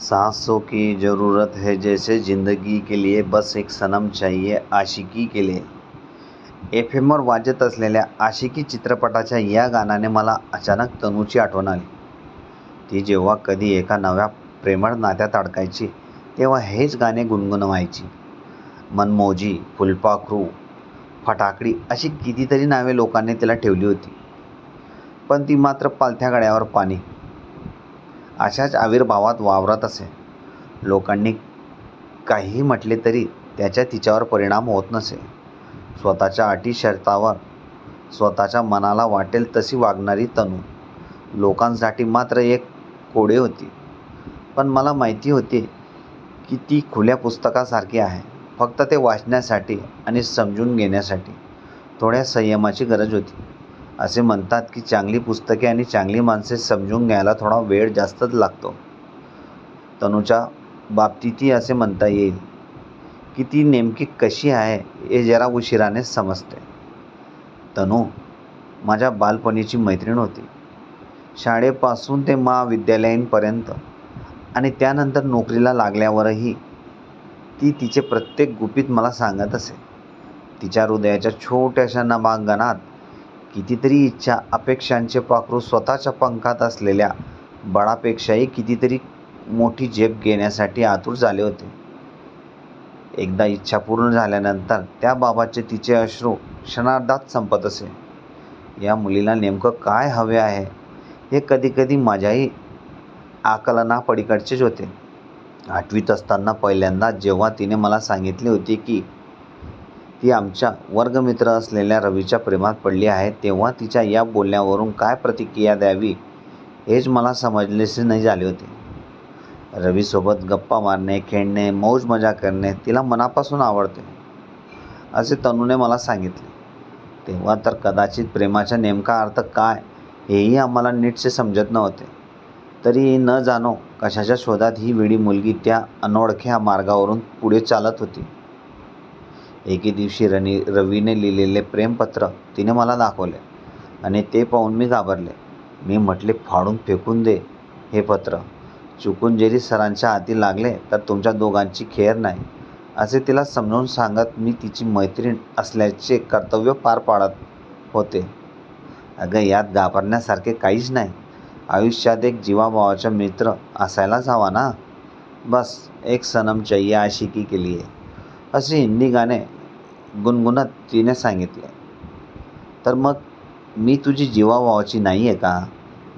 सांसों की ज़रूरत है जैसे ज़िंदगी के लिए बस एक सनम चाहिए आशिकी के लिए। एफ एमवर वाजत असलेल्या आशिकी चित्रपटाच्या या गाण्याने मला अचानक तनूची आठवण आली. ती जेव्हा कधी एका नव्या प्रेमळ नात्यात अडकायची तेव्हा हेच गाणे गुणगुणवायची. मनमोजी फुलपाखरू फटाकडी अशी कितीतरी नावे लोकांनी तिला ठेवली होती. पण ती मात्र पालथ्या गड्यावर पाणी अशाच आविर्भावात वावरत असे. लोकांनी काहीही म्हटले तरी त्याच्या तिच्यावर परिणाम होत नसे. स्वतःच्या अटी शर्तावर स्वतःच्या मनाला वाटेल तशी वागणारी तनू. लोकांसाठी मात्र एक कोडे होती. पण मला माहिती होती की ती खुल्या पुस्तकासारखी आहे. फक्त ते वाचण्यासाठी आणि समजून घेण्यासाठी थोड्या संयमाची गरज होती. असे म्हणतात की चांगली पुस्तके आणि चांगली माणसे समजून घ्यायला थोडा वेळ जास्तच लागतो. तनूच्या बाबतीतही असे म्हणता येईल की ती नेमकी कशी आहे हे जरा उशिराने समजते. तनू माझ्या बालपणीची मैत्रीण होती. शाळेपासून ते महाविद्यालयीनपर्यंत आणि त्यानंतर नोकरीला लागल्यावरही ती तिचे प्रत्येक गुपित मला सांगत असे. तिच्या हृदयाच्या छोट्याशा नभांगणात कितीतरी इच्छा अपेक्षांचे पाखरू स्वतःच्या पंखात असलेल्या बळापेक्षाही कितीतरी मोठी झेप घेण्यासाठी आतुर झाले होते. एकदा इच्छा पूर्ण झाल्यानंतर त्या बाबाचे तिचे अश्रू क्षणार्धात संपत असे. या मुलीला नेमकं काय हवे आहे? हे कधीकधी माझ्याही आकलनापलीकडचेच होते. आठवीत असताना पहिल्यांदा जेव्हा तिने मला सांगितले होते की ती आमच्या वर्गमित्र असलेल्या रवीच्या प्रेमात पडली आहे. तेव्हा तिच्या या बोलण्यावरून काय प्रतिक्रिया द्यावी हेच मला समजलेसे नाही झाले होते. रवीसोबत गप्पा मारणे खेळणे मौज मजा करणे तिला मनापासून आवडते. असे तनूने मला सांगितले. तेव्हा तर कदाचित प्रेमाचा नेमका अर्थ काय हेही आम्हाला नीटसे समजत नव्हते. तरी न जाणो कशाच्या शोधात ही विडी मुलगी त्या अनोळख्या मार्गावरून पुढे चालत होती. एके दिवशी रनी रवीने लिहिलेले प्रेमपत्र तिने मला दाखवले आणि ते पाहून मी घाबरले. मी म्हटले फाडून फेकून दे हे पत्र. चुकून जरी सरांच्या हाती लागले तर तुमच्या दोघांची खेर नाही. असे तिला समजावून सांगत मी तिची मैत्रीण असल्याचे कर्तव्य पार पाडत होते. अगं यात घाबरण्यासारखे काहीच नाही. आयुष्यात एक जीवाभावाचा मित्र असायलाच हवा ना? बस एक सनम चाहिए आशिकी के लिए. असे हिंदी गाणे गुणगुणत तिने सांगितले. तर मग मी तुझी जीवाभावाची नाही आहे का?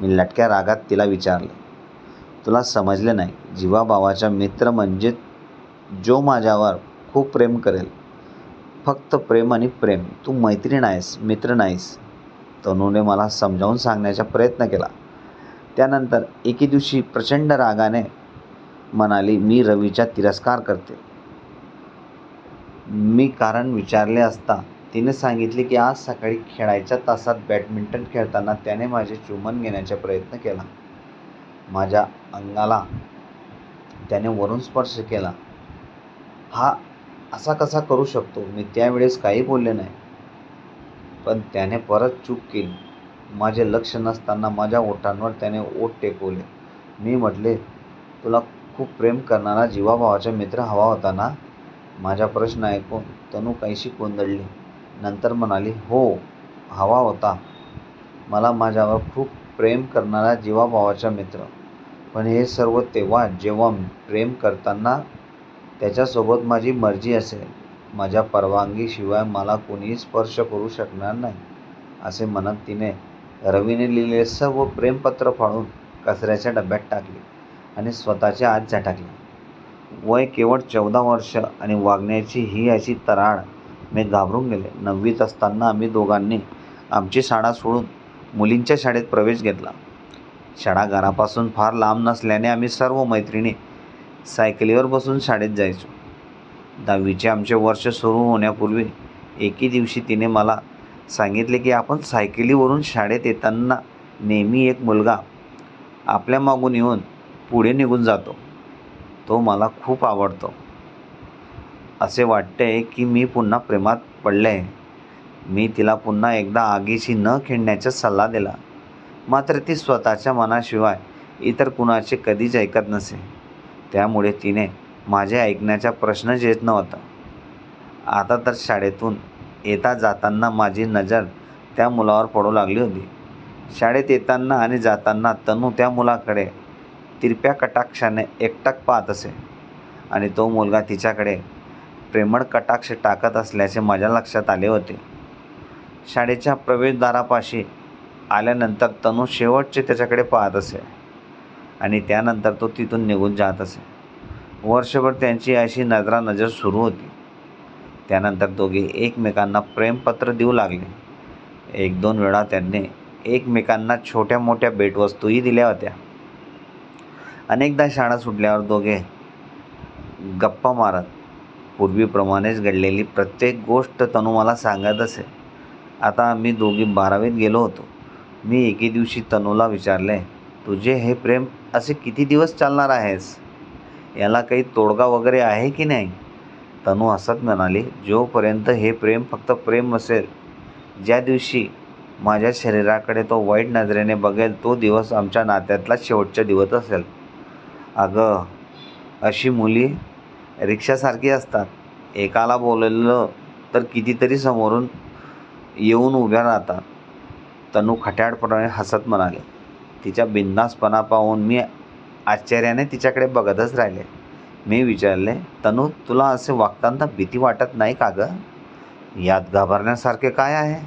मी लटक्या रागात तिला विचारले. तुला समजले नाही जीवाभावाचा मित्र म्हणजे जो माझ्यावर खूप प्रेम करेल. फक्त प्रेम आणि प्रेम. तू मैत्रीण आहेस मित्र नाहीस. तनूने मला समजावून सांगण्याचा प्रयत्न केला. त्यानंतर एके दिवशी प्रचंड रागाने म्हणाली मी रवीचा तिरस्कार करते. मी कारण विचारले असता तिने सांगितले की आज सकाळी खेळायच्या तासात बॅडमिंटन खेळताना त्याने माझे चुंबन घेण्याचा प्रयत्न केला. माझ्या अंगाला त्याने वरून स्पर्श केला. हा असा कसा करू शकतो? मी त्यावेळेस काही बोलले नाही. पण त्याने परत चूक केली. माझे लक्ष नसताना माझ्या ओठांवर त्याने ओठ टेकवले. मी म्हटले तुला खूप प्रेम करणारा जीवाभावाचा मित्र हवा होता ना? माझा प्रश्न ऐकून तनू काहीशी कोंदडली. नंतर म्हणाली हो हवा होता. मला माझ्यावर खूप प्रेम करणारा जीवाभावाचा मित्र. पण हे सर्व तेव्हा जेव्हा प्रेम करताना त्याच्यासोबत माझी मर्जी असेल. माझ्या परवानगीशिवाय मला कोणीही स्पर्श करू शकणार नाही असे म्हणत तिने रवीने लिहिलेले सर्व प्रेमपत्र फाडून कचऱ्याच्या डब्यात टाकले आणि स्वतःच्या आत झटाकले. वय केवळ चौदा वर्ष आणि वागण्याची ही अशी तराळ मी घाबरून गेले. नववीत असताना आम्ही दोघांनी आमची शाळा सोडून मुलींच्या शाळेत प्रवेश घेतला. शाळा घरापासून फार लांब नसल्याने आम्ही सर्व मैत्रिणी सायकलीवर बसून शाळेत जायचो. दहावीचे आमचे वर्ष सुरू होण्यापूर्वी एके दिवशी तिने मला सांगितले की आपण सायकलीवरून शाळेत येताना नेहमी एक मुलगा आपल्या मागून येऊन पुढे निघून जातो. तो मला खूप आवडतो. असे वाटते की मी पुन्हा प्रेमात पडले. मी तिला पुन्हा एकदा आगीशी न खेळण्याचा सल्ला दिला. मात्र ती स्वतःच्या मनाशिवाय इतर कुणाचे कधीच ऐकत नसे. त्यामुळे तिने माझे ऐकण्याचा प्रश्नच येत नव्हता. आता तर शाळेतून येता जाताना माझी नजर त्या मुलावर पडू लागली होती. शाळेत येताना आणि जाताना तनू त्या मुलाकडे तिरप्या कटाक्षाने एकटक पाहत असे. आणि तो मुलगा तिच्याकडे प्रेमळ कटाक्ष टाकत असल्याचे माझ्या लक्षात आले होते. शाळेच्या प्रवेशद्वारापाशी आल्यानंतर तनू शेवटचे त्याच्याकडे पाहत असे. आणि त्यानंतर तो तिथून निघून जात असे. वर्षभर त्यांची अशी नजरानजर सुरू होती. त्यानंतर दोघे एकमेकांना प्रेमपत्र देऊ लागले. एक दोन वेळा त्यांनी एकमेकांना छोट्या मोठ्या भेटवस्तूही दिल्या होत्या. अनेकदा शाळा सुटल्यावर दोघे गप्पा मारत. पूर्वीप्रमाणेच घडलेली प्रत्येक गोष्ट तनू मला सांगत असे. आता आम्ही दोघी बारावीत गेलो होतो. मी एके दिवशी तनूला विचारले तुझे हे प्रेम असे किती दिवस चालणार आहेस? याला काही तोडगा वगैरे आहे की नाही? तनू हसत म्हणाली जोपर्यंत हे प्रेम फक्त प्रेम असेल ज्या दिवशी माझ्या शरीराकडे तो वाईट नजरेने बघेल तो दिवस आमच्या नात्यातला शेवटचा दिवस असेल. अगं अशी मुली रिक्षासारखी असतात. एकाला बोलवलं तर कितीतरी समोरून येऊन उभ्या राहतात. तनू खट्याळपणाने हसत म्हणाले तिच्या बिंदासपणा पाहून मी आश्चर्याने तिच्याकडे बघतच राहिले. मी विचारले तनू तुला असे वागताना भीती वाटत नाही का गं? यात घाबरण्यासारखे काय आहे?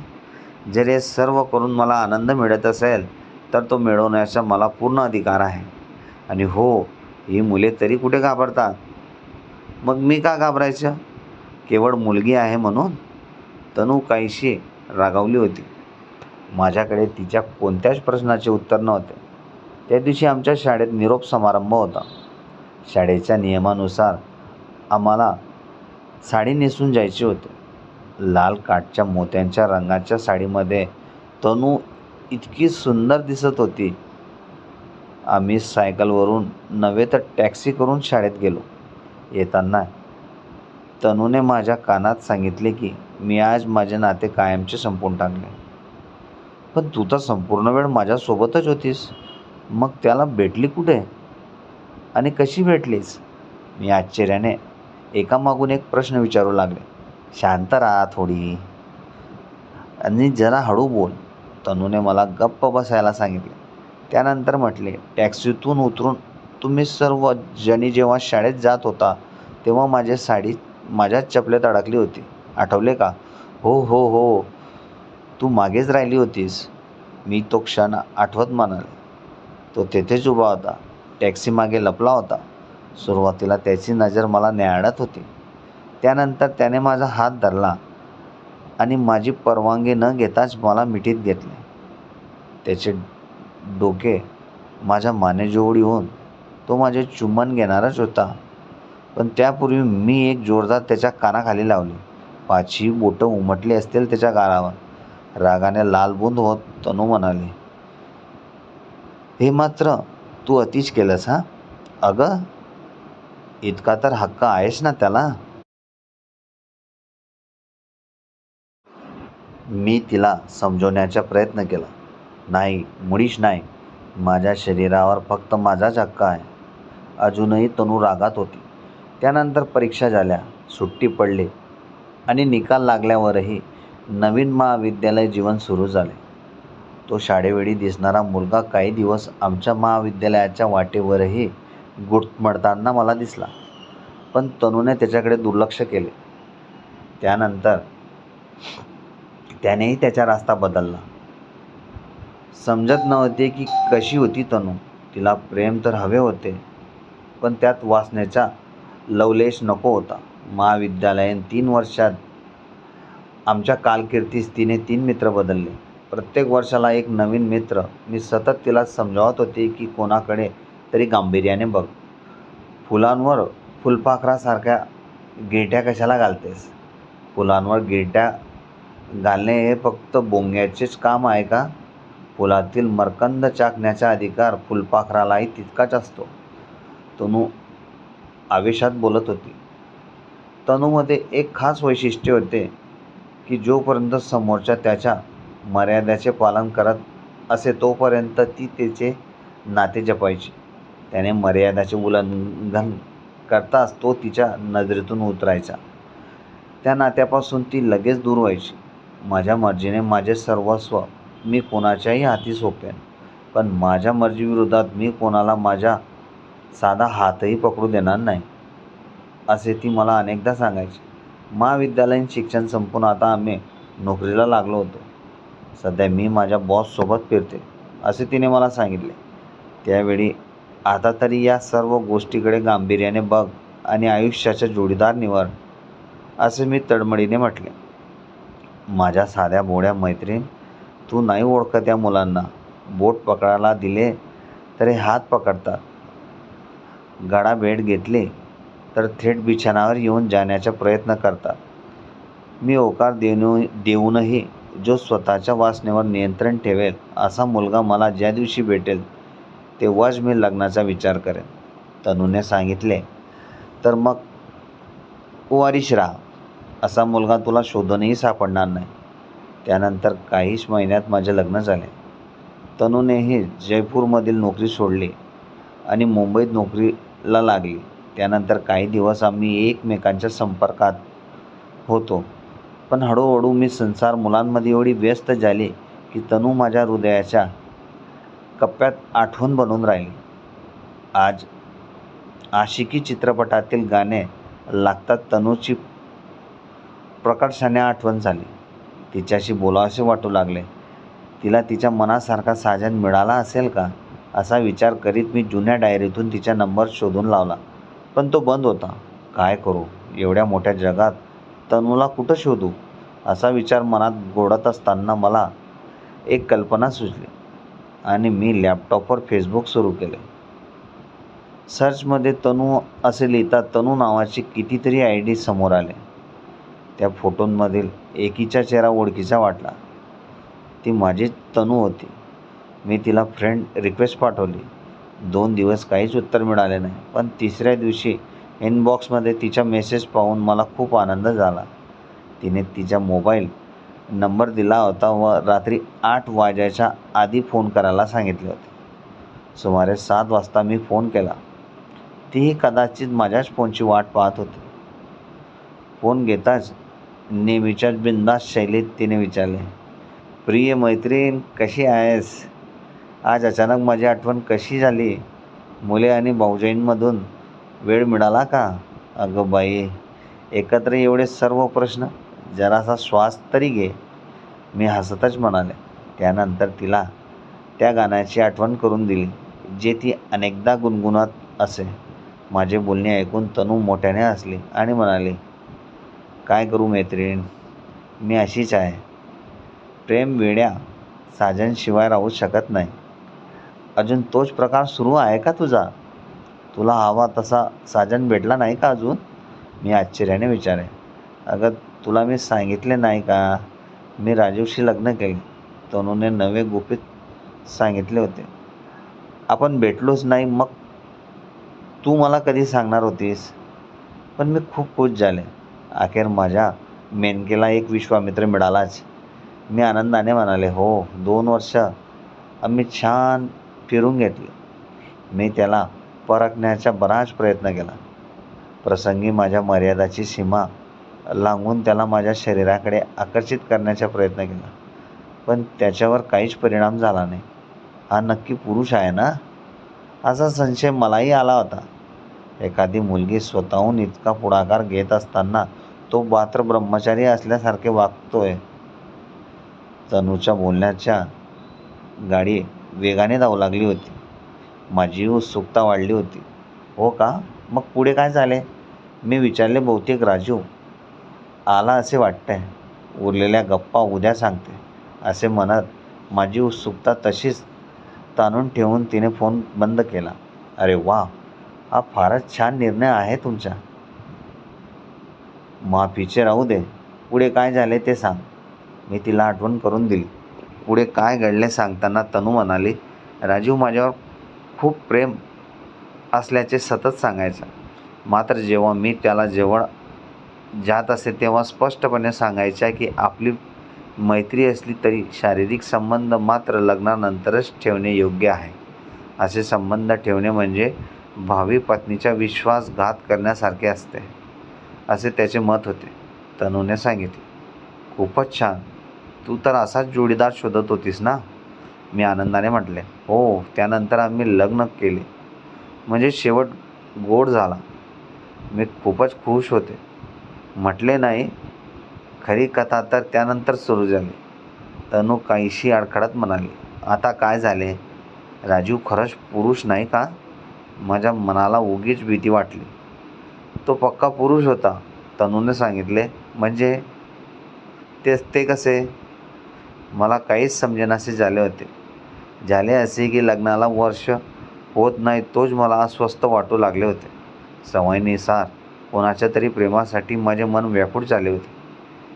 जर हे सर्व करून मला आनंद मिळत असेल तर तो मिळवण्याचा मला पूर्ण अधिकार आहे. आणि हो ही मुले तरी कुठे घाबरतात? मग मी का घाबरायचं? केवळ मुलगी आहे म्हणून तनू काहीशी रागावली होती. माझ्याकडे तिच्या कोणत्याच प्रश्नाचे उत्तर नव्हते. त्या दिवशी आमच्या शाळेत निरोप समारंभ होता. शाळेच्या नियमानुसार आम्हाला साडी नेसून जायचे होते. लाल काठच्या मोत्यांच्या रंगाच्या साडीमध्ये तनू इतकी सुंदर दिसत होती. आम्ही सायकलवरून नव्हे तर टॅक्सी करून शाळेत गेलो. येताना तनूने माझ्या कानात सांगितले की मी आज माझे नाते कायमचे संपून टाकले. पण तू तर संपूर्ण वेळ माझ्यासोबतच होतीस. मग त्याला भेटली कुठे? आणि कशी भेटलीस? मी आश्चर्याने एकामागून एक प्रश्न विचारू लागले. शांत राहा थोडी. आणि जरा हळू बोल तनूने मला गप्प बसायला सांगितले. त्यानंतर म्हटले टॅक्सीतून उतरून तुम्ही सर्व जणी जेव्हा शाळेत जात होता तेव्हा माझ्या साडी माझ्याच चपल्यात अडकली होती. आठवले का? हो हो हो. तू मागेच राहिली होतीस. मी तो क्षण आठवत म्हणाले. तो तेथेच उभा होता. टॅक्सी मागे लपला होता. सुरुवातीला त्याची नजर मला न्याहाळत होती. त्यानंतर त्याने माझा हात धरला आणि माझी परवानगी न घेताच मला मिठीत घेतले. त्याचे डोके माझ्या मानेजवळ येऊन तो माझे चुंबन घेणारच होता. पण त्यापूर्वी मी एक जोरदार त्याच्या कानाखाली लावली. पाचही बोटं उमटली असतील त्याच्या गालावर. रागाने लालबुंद होत तनू म्हणाले हे मात्र तू अतिच केलंस हां? अगं इतका तर हक्क आहेस ना त्याला? मी तिला समजवण्याचा प्रयत्न केला. नाही मुळीच नाही. माझ्या शरीरावर फक्त माझाच हक्क आहे. अजूनही तनू रागात होती. त्यानंतर परीक्षा झाल्या सुट्टी पडली आणि निकाल लागल्यावरही नवीन महाविद्यालय जीवन सुरू झाले. तो शाळेवेळी दिसणारा मुलगा काही दिवस आमच्या महाविद्यालयाच्या वाटेवरही गुटमडताना मला दिसला. पण तनूने त्याच्याकडे दुर्लक्ष केले. त्यानंतर त्यानेही त्याचा रास्ता बदलला. समजत नव्हते की कशी होती तनू. तिला प्रेम तर हवे होते पण त्यात वाचण्याचा लवलेश नको होता. महाविद्यालयीन तीन वर्षात आमच्या कालकीर्तीस तिने तीन मित्र बदलले. प्रत्येक वर्षाला एक नवीन मित्र. मी सतत तिला समजावत होते की कोणाकडे तरी गांभीर्याने बघ. फुलांवर फुलपाखरासारख्या गिरट्या कशाला घालतेस? फुलांवर गिरट्या घालणे हे फक्त बोंग्याचेच काम आहे का? फुलातील मरकंद चाकण्याचा अधिकार फुलपाखरालाही तितकाच असतो. तनू आवेशात बोलत होती. तनूमध्ये एक खास वैशिष्ट्य होते की जोपर्यंत समोरच्या त्याच्या मर्यादेचे पालन करत असे तोपर्यंत ती त्याचे नाते जपायची. त्याने मर्यादाचे उल्लंघन करताच तो तिच्या नजरेतून उतरायचा. त्या नात्यापासून ती लगेच दूर व्हायची. माझ्या मर्जीने माझे सर्वस्व मी कोणाच्याही हाती सोपेन पण माझ्या मर्जीविरोधात मी कोणाला माझ्या साधा हातही पकडू देणार नाही असे ती मला अनेकदा सांगायची. महाविद्यालयीन शिक्षण संपून आता आम्ही नोकरीला लागलो होतो. सध्या मी माझ्या बॉससोबत फिरते असे तिने मला सांगितले. त्यावेळी आता तरी या सर्व गोष्टीकडे गांभीर्याने बघ आणि आयुष्याचा जोडीदार निवड असे मी तडमडीने म्हटले. माझ्या साध्या बोड्या मैत्रीण तू नाही ओळखत त्या मुलांना. बोट पकडायला दिले तरी हात पकडतात. गळा भेट घेतली तर थेट बिछाणावर येऊन जाण्याचा प्रयत्न करतात. मी होकार देऊ देऊनही जो स्वतःच्या वासनेवर नियंत्रण ठेवेल असा मुलगा मला ज्या दिवशी भेटेल तेव्हाच मी लग्नाचा विचार करेन. तनूने सांगितले तर मग कुवारीश राहा. असा मुलगा तुला शोधूनही सापडणार नाही. त्यानंतर काहीच महिन्यात माझे लग्न झाले. तनूनेही जयपूरमधील नोकरी सोडली आणि मुंबईत नोकरीला लागली. त्यानंतर काही दिवस आम्ही एकमेकांच्या संपर्कात होतो. पण हळूहळू मी संसार मुलांमध्ये एवढी व्यस्त झाली की तनू माझ्या हृदयाच्या कप्प्यात आठवण बनून राहिली. आज आशिकी चित्रपटातील गाणे लागतात तनूची प्रकर्षाने आठवण झाली. तिच्याशी बोलावेसे वाटू लागले. तिला तिच्या मनासारखा साजन मिळाला असेल का? असा विचार करीत मी जुन्या डायरीतून तिचा नंबर शोधून लावला. पण तो बंद होता. काय करू? एवढ्या मोठ्या जगात तनूला कुठं शोधू? असा विचार मनात गोडत असताना मला एक कल्पना सुचली आणि मी लॅपटॉपवर फेसबुक सुरू केले. सर्चमध्ये तनू असे लिहिता तनू नावाची कितीतरी आय डी समोर आले. त्या फोटोंमधील एकीचा चेहरा ओळखीचा वाटला. ती माझी तनू होती. मी तिला फ्रेंड रिक्वेस्ट पाठवली. दोन दिवस काहीच उत्तर मिळाले नाही पण तिसऱ्या दिवशी इनबॉक्समध्ये तिचा मेसेज पाहून मला खूप आनंद झाला. तिने तिचा मोबाईल नंबर दिला होता व रात्री आठ वाजायच्या आधी फोन करायला सांगितले होते. सुमारे सात वाजता मी फोन केला. तीही कदाचित माझ्याच फोनची वाट पाहत होती. फोन घेताच नेहमीच्याच बिंदास शैलीत तिने विचारले प्रिय मैत्रीण कशी आहेस? आज अचानक माझी आठवण कशी झाली? मुले आणि भाऊजाईंमधून वेळ मिळाला का? अगं बाई एकत्र एवढे सर्व प्रश्न जरासा श्वास तरी घे. मी हसतच म्हणाले. त्यानंतर तिला त्या गाण्याची आठवण करून दिली जे ती अनेकदा गुणगुणत असे. माझे बोलणे ऐकून तनू मोठ्याने हसली आणि म्हणाली काय करू मैत्रीण? मी अशीच आहे. प्रेम वेड्या साजनशिवाय राहू शकत नाही. अजून तोच प्रकार सुरू आहे का तुझा? तुला हवा तसा साजन भेटला नाही का अजून? मी आश्चर्याने विचारे अगं तुला मी सांगितले नाही का? मी राजीवशी लग्न केले. तनूने नवे गुपित सांगितले होते. आपण भेटलोच नाही मग तू मला कधी सांगणार होतीस? पण मी खूप खुश झाले. अखेर माझ्या मेनकेला एक विश्वामित्र मिळालाच. मी आनंदाने म्हणाले हो दोन वर्ष आम्ही छान फिरून घेतले. मी त्याला परखण्याचा बराच प्रयत्न केला. प्रसंगी माझ्या मर्यादाची सीमा लांगून त्याला माझ्या शरीराकडे आकर्षित करण्याचा प्रयत्न केला. पण त्याच्यावर काहीच परिणाम झाला नाही. हा नक्की पुरुष आहे ना? असा संशय मलाही आला होता. एखादी मुलगी स्वतःहून इतका पुढाकार घेत असताना तो मात्र ब्रह्मचारी असल्यासारखे वागतोय. तनूच्या बोलण्याच्या गाडी वेगाने धावू लागली होती. माझी उत्सुकता वाढली होती. हो का? मग पुढे काय झाले? मी विचारले बहुतेक राजू आला असे वाटतंय. उरलेल्या गप्पा उद्या सांगते. असे म्हणत माझी उत्सुकता तशीच ताणून ठेवून तिने फोन बंद केला. अरे वा हा फारच छान निर्णय आहे तुमचा. माफीचे राहू दे. पुढे काय झाले ते सांग. मी तिला आठवण करून दिली. पुढे काय घडले सांगताना तनू म्हणाली राजीव माझ्यावर खूप प्रेम असल्याचे सतत सांगायचा. मात्र जेव्हा मी त्याला जेवण जात असे तेव्हा स्पष्टपणे सांगायच्या की आपली मैत्री असली तरी शारीरिक संबंध मात्र लग्नानंतरच ठेवणे योग्य आहे. असे संबंध ठेवणे म्हणजे भावी पत्नीचा विश्वासघात करण्यासारखे असते. असे त्याचे मत होते. तनूने सांगितले खूपच छान. तू तर असाच जोडीदार शोधत होतीस ना? मी आनंदाने म्हटले हो त्यानंतर आम्ही लग्न केले. म्हणजे शेवट गोड झाला. मी खूपच खुश होते. म्हटले नाही. खरी कथा तर त्यानंतर सुरू झाली. तनू काहीशी अडखळत म्हणाली आता काय झाले? राजीव खरंच पुरुष नाही का? माझ्या मनाला उगीच भीती वाटली. तो पक्का पुरुष होता तनूने सांगितले. म्हणजे तेच ते कसे? मला काहीच समजेनासे झाले होते. झाले असे की लग्नाला वर्ष होत नाही तोच मला अस्वस्थ वाटू लागले होते. सवयीनुसार कोणाच्या तरी प्रेमासाठी माझे मन व्याकुळ झाले होते.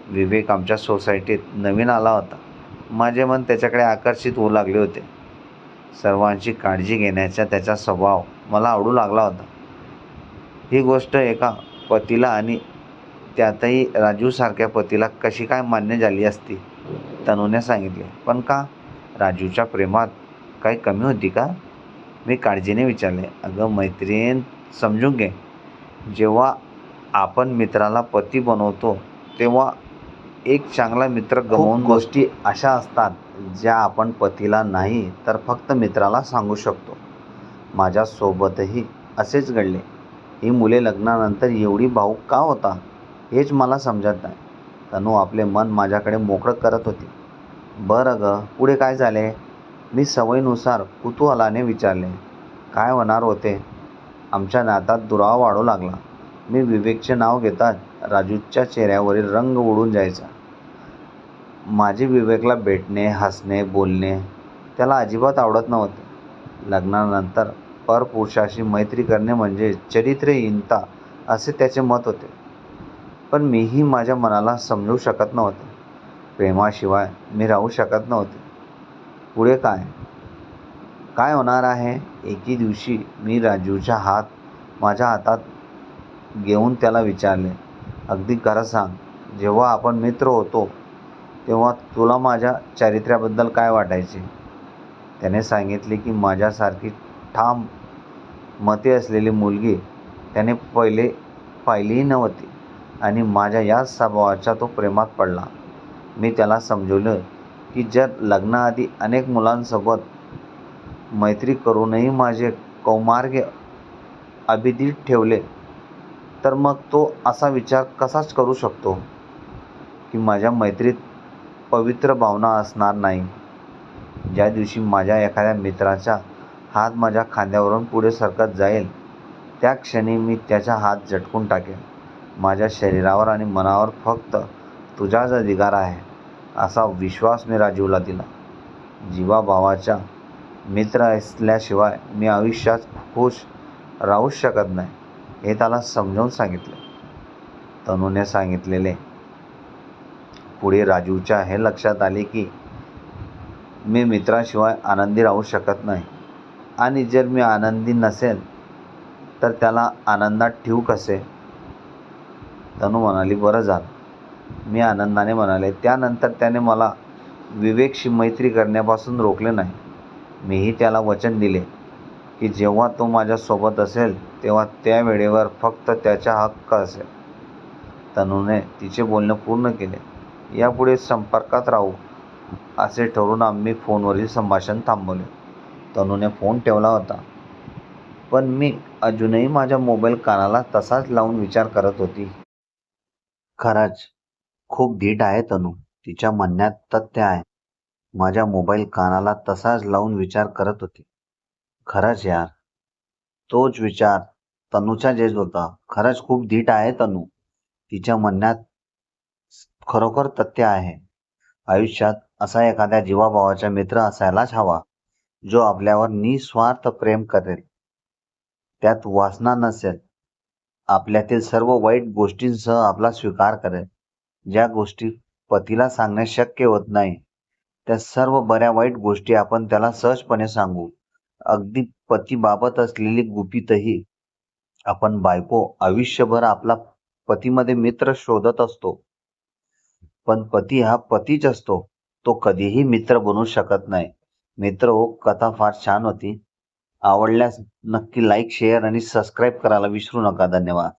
विवेक आमच्या सोसायटीत नवीन आला होता. माझे मन त्याच्याकडे आकर्षित होऊ लागले होते. सर्वांची काळजी घेण्याचा त्याचा स्वभाव मला आवडू लागला होता. ही गोष्ट एका पतीला आणि त्यातही राजूसारख्या पतीला कशी काय मान्य झाली असती तनूने सांगितले. पण का? राजूच्या प्रेमात काही कमी होती का? मी काळजीने विचारले. अगं मैत्रीण समजून घे. जेव्हा आपण मित्राला पती बनवतो तेव्हा एक चांगला मित्र गमावून गोष्टी अशा असतात ज्या आपण पतीला नाही तर फक्त मित्राला सांगू शकतो. माझ्यासोबतही असेच घडले. ही मुले लग्नानंतर एवढी भाऊक का होता हेच मला समजत नाही. तनू आपले मन माझ्याकडे मोकळं करत होती. बरं ग पुढे काय झाले? मी सवयीनुसार कुतूहलाने विचारले. काय होणार होते? आमच्या नात्यात दुरावा वाढू लागला. मी विवेकचे नाव घेताच राजूच्या चेहऱ्यावरील रंग उडून जायचा. माझे विवेकला भेटणे हसणे बोलणे त्याला अजिबात आवडत नव्हते. लग्नानंतर परपुरुषाशी मैत्री करणे म्हणजे चरित्रहीनता असे त्याचे मत होते. पण मीही माझ्या मनाला समजू शकत नव्हते. प्रेमाशिवाय मी राहू शकत नव्हते. पुढे काय? काय होणार आहे? एके दिवशी मी राजूच्या हात माझ्या हातात घेऊन त्याला विचारले अगदी खरं सांग जेव्हा आपण मित्र होतो तेव्हा तुला माझ्या चारित्र्याबद्दल काय वाटायचे? त्याने सांगितले की माझ्यासारखी ठाम मते असलेली मुलगी त्याने पहिले पाहिलीही नव्हती आणि माझ्या याच स्वभावाच्या तो प्रेमात पडला. मी त्याला समजवलं की जर लग्नाआधी अनेक मुलांसोबत मैत्री करूनही माझे कौमार्ग अभिदित ठेवले तर मग तो असा विचार कसाच करू शकतो की माझ्या मैत्रीत पवित्र भावना असणार नाही? ज्या दिवशी माझ्या एखाद्या मित्राच्या हात माझ्या खांद्यावरून पुढे सरकत जाईल. त्या क्षणी मी त्याचा हात झटकून टाकेन. माझ्या शरीरावर आणि मनावर फक्त तुझाच अधिकार आहे असा विश्वास मी राजीवला दिला. जीवाभावाचा मित्र असल्याशिवाय मी आयुष्यात खुश राहूच शकत नाही हे त्याला समजावून सांगितले. तनूने सांगितलेले. पुढे राजूच्या हे लक्षात आले की मी मित्राशिवाय आनंदी राहू शकत नाही. आणि जर मी आनंदी नसेल तर त्याला आनंदात ठेवू कसे? तनू म्हणाली बरं झालं. मी आनंदाने म्हणाले त्यानंतर त्याने मला विवेकशी मैत्री करण्यापासून रोखले नाही. मीही त्याला वचन दिले की जेव्हा तो माझ्यासोबत असेल तेव्हा त्या वेळेवर फक्त त्याचा हक्क असेल. तनूने तिचे बोलणे पूर्ण केले. यापुढे संपर्कात राहू असे ठरवून आम्ही फोनवरील संभाषण थांबवले. तनूने फोन ठेवला होता. पण मी अजूनही माझ्या मोबाईल कानाला तसाच लावून विचार करत होती. खरंच खूप धीट आहे तनू. तिच्या म्हणण्यात तथ्य आहे. माझ्या मोबाईल कानाला तसाच लावून विचार करत होती. खरंच यार तोच विचार तनूचा जेज होता. खरंच खूप धीट आहे तनू. तिच्या म्हणण्यात खरोखर तथ्य आहे. आयुष्यात असा एखाद्या जीवाभावाचा मित्र असायलाच हवा. जो आपल्यावर निस्वार्थ प्रेम करेल त्यात वासना नसेल आपल्यातील सर्व वाईट गोष्टींसह आपला स्वीकार करेल. ज्या गोष्टी पतीला सांगणे शक्य होत नाही त्या सर्व बऱ्या वाईट गोष्टी आपण त्याला सहजपणे सांगू. अगदी पतीबाबत असलेली गुपितही आपण बायको आयुष्यभर आपला पतीमध्ये मित्र शोधत असतो. पण पती हा पतीच असतो तो कधीही मित्र बनू शकत नाही. मित्र हो कथा फार छान होती. आवडल्यास नक्की लाईक शेअर आणि सबस्क्राईब करायला विसरू नका. धन्यवाद.